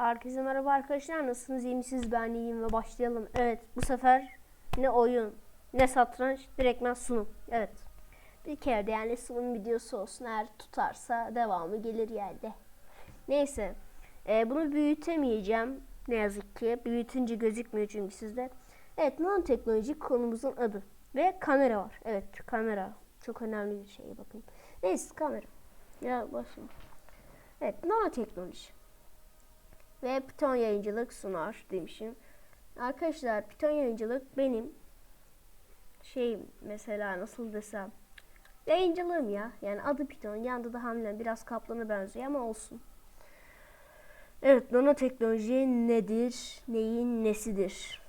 Herkese merhaba arkadaşlar. Nasılsınız? İyi misiniz? Ben iyiyim ve başlayalım. Evet bu sefer ne oyun ne satranç direktmen sunum. Evet. Bir kere de yani sunum videosu olsun. Eğer tutarsa devamı gelir yerde. Neyse. Ee, bunu büyütemeyeceğim. Ne yazık ki. Büyütünce gözükmüyor çünkü sizde. Evet nanoteknoloji konumuzun adı. Ve kamera var. Evet kamera. Çok önemli bir şey bakın. Neyse kamera. Ya başlayalım. Evet nanoteknoloji ve Python yayıncılık sunar demişim. Arkadaşlar Python yayıncılık benim şey mesela nasıl desem yayıncılığım ya. Yani adı Python yanında da hamle biraz kaplana benziyor ama olsun. Evet nanoteknoloji nedir? Neyin nesidir?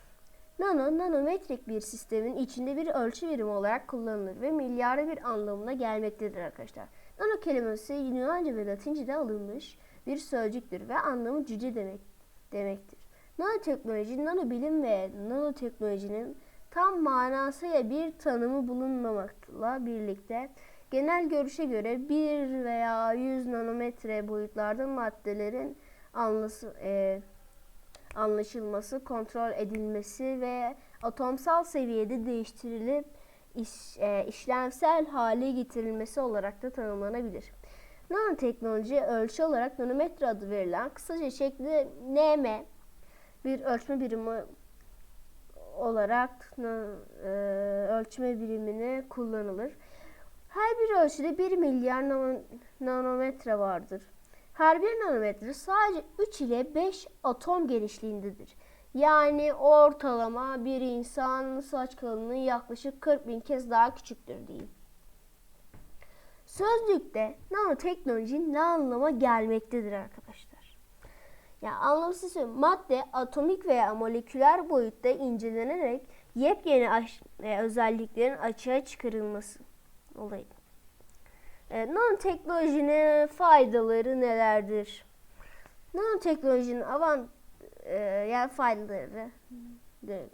Nano, nanometrik bir sistemin içinde bir ölçü birimi olarak kullanılır ve milyarda bir anlamına gelmektedir arkadaşlar. Nano kelimesi Yunanca ve Latince'de alınmış bir sözcüktür ve anlamı cüce demek demektir. Nanoteknoloji, nanobilim ve nanoteknolojinin tam manasıyla bir tanımı bulunmamakla birlikte genel görüşe göre 1 veya 100 nanometre boyutlarda maddelerin anlası, e, anlaşılması, kontrol edilmesi ve atomsal seviyede değiştirilip iş, e, işlemsel hale getirilmesi olarak da tanımlanabilir. Nanoteknoloji ölçü olarak nanometre adı verilen kısaca şekli nm bir ölçme birimi olarak e, ölçme birimine kullanılır. Her bir ölçüde 1 milyar nanometre vardır. Her bir nanometre sadece 3 ile 5 atom genişliğindedir. Yani ortalama bir insan saç kalınlığı yaklaşık 40 bin kez daha küçüktür diyeyim. Sözlükte nanoteknoloji ne anlama gelmektedir arkadaşlar? Yani anlamsız madde atomik veya moleküler boyutta incelenerek yepyeni aş- e, özelliklerin açığa çıkarılması olayı. E, nanoteknolojinin faydaları nelerdir? Nanoteknolojinin avant e, yani de,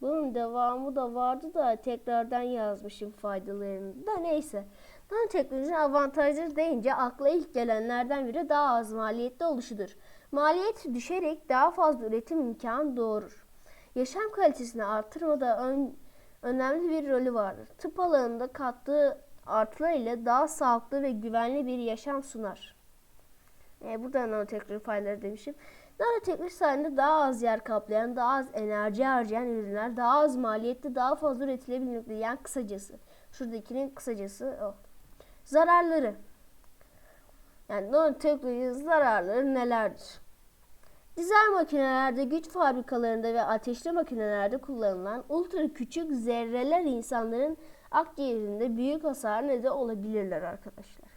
bunun devamı da vardı da tekrardan yazmışım faydalarını da neyse. Nanoteknolojinin avantajları deyince akla ilk gelenlerden biri daha az maliyetli oluşudur. Maliyet düşerek daha fazla üretim imkanı doğurur. Yaşam kalitesini artırmada ön, önemli bir rolü vardır. Tıp alanında kattığı artılar ile daha sağlıklı ve güvenli bir yaşam sunar. E, burada nanoteknoloji faydaları demişim. Nanoteknoloji sayesinde daha az yer kaplayan, daha az enerji harcayan ürünler, daha az maliyette daha fazla üretilebilmektedir. Yani kısacası. Şuradakinin kısacası o. Zararları. Yani nanoteknoloji zararları nelerdir? Dizel makinelerde, güç fabrikalarında ve ateşli makinelerde kullanılan ultra küçük zerreler insanların akciğerinde büyük hasar neden olabilirler arkadaşlar.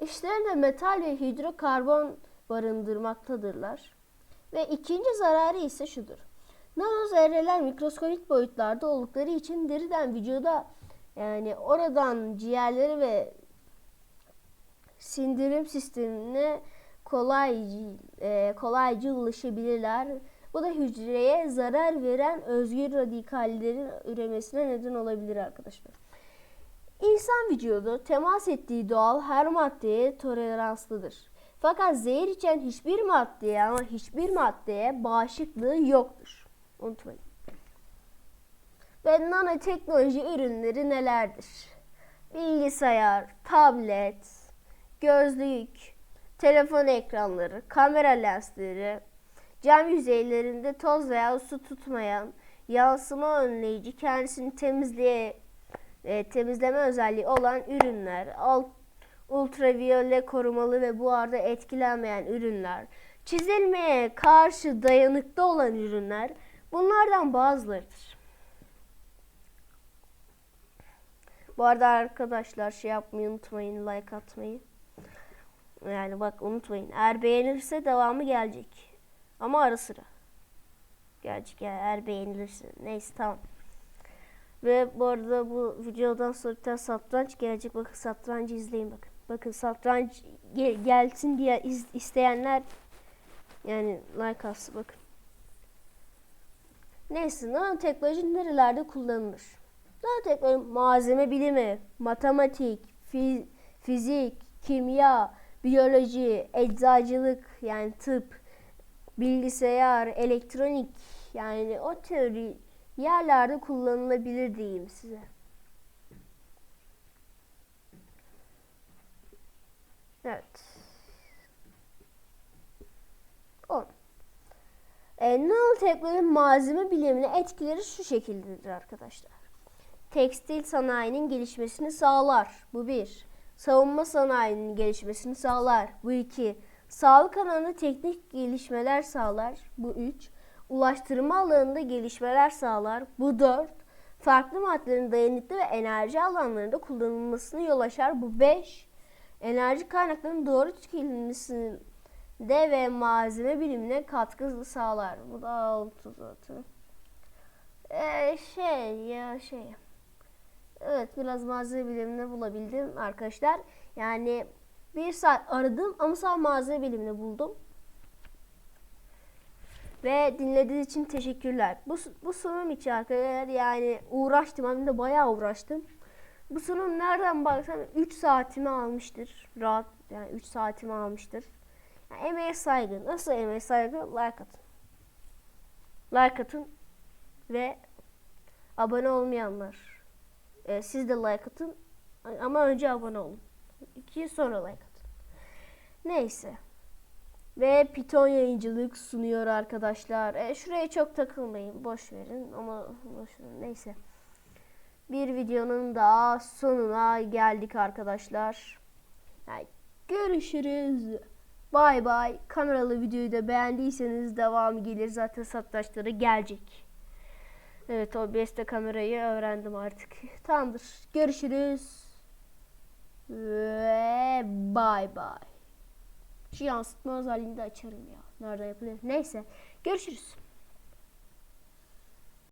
İşlerinde metal ve hidrokarbon barındırmaktadırlar. Ve ikinci zararı ise şudur. Nano zerreler mikroskopik boyutlarda oldukları için deriden vücuda yani oradan ciğerleri ve sindirim sistemine kolay e, kolayca ulaşabilirler. Bu da hücreye zarar veren özgür radikallerin üremesine neden olabilir arkadaşlar. İnsan vücudu temas ettiği doğal her maddeye toleranslıdır. Fakat zehir içen hiçbir maddeye ama hiçbir maddeye bağışıklığı yoktur. Unutmayın. Ve nanoteknoloji ürünleri nelerdir? Bilgisayar, tablet, gözlük, telefon ekranları, kamera lensleri, cam yüzeylerinde toz veya su tutmayan, yansıma önleyici, kendisini temizliğe e, temizleme özelliği olan ürünler, alt, ultraviyole korumalı ve buharda etkilenmeyen ürünler, çizilmeye karşı dayanıklı olan ürünler bunlardan bazılarıdır. Bu arada arkadaşlar şey yapmayı unutmayın, like atmayı. Yani bak unutmayın. Eğer beğenirse devamı gelecek. Ama ara sıra. Gelecek yani eğer beğenilirse. Neyse tamam. Ve bu arada bu videodan sonra bir tane satranç gelecek. Bakın satrancı izleyin bakın. Bakın satranç gel- gelsin diye iz- isteyenler yani like atsın bakın. Neyse nanoteknoloji nerelerde kullanılır? Nanoteknoloji malzeme bilimi, matematik, fi- fizik, kimya, biyoloji, eczacılık yani tıp, bilgisayar, elektronik yani o teori yerlerde kullanılabilir diyeyim size. Evet. 10. E, nanoteknoloji malzeme bilimine etkileri şu şekildedir arkadaşlar. Tekstil sanayinin gelişmesini sağlar. Bu bir. Savunma sanayinin gelişmesini sağlar. Bu iki. Sağlık alanında teknik gelişmeler sağlar. Bu üç. Ulaştırma alanında gelişmeler sağlar. Bu dört. Farklı maddelerin dayanıklı ve enerji alanlarında kullanılmasını yol açar. Bu beş. Enerji kaynaklarının doğru tüketilmesinde ve malzeme bilimine katkı sağlar. Bu da altı zaten. Ee, şey ya şey. Evet biraz malzeme bilimini bulabildim arkadaşlar. Yani bir saat aradım ama sadece malzeme bilimini buldum. Ve dinlediğiniz için teşekkürler. Bu, bu sunum için arkadaşlar yani uğraştım hem de bayağı uğraştım. Bu sunum nereden baksam 3 saatimi almıştır. Rahat yani 3 saatimi almıştır. Yani emeğe saygı. Nasıl emeğe saygı? Like atın. Like atın ve abone olmayanlar. e, siz de like atın. Ama önce abone olun. İki sonra like atın. Neyse. Ve Python yayıncılık sunuyor arkadaşlar. E, şuraya çok takılmayın. Boş verin ama boş verin. Neyse. Bir videonun daha sonuna geldik arkadaşlar. Yani görüşürüz. Bay bay. Kameralı videoyu da beğendiyseniz devam gelir. Zaten satrançları gelecek. Evet OBS'te kamerayı öğrendim artık. Tamamdır. Görüşürüz. Ve bay bay. Şu yansıtma özelliğini de açarım ya. Nerede yapılır? Neyse. Görüşürüz.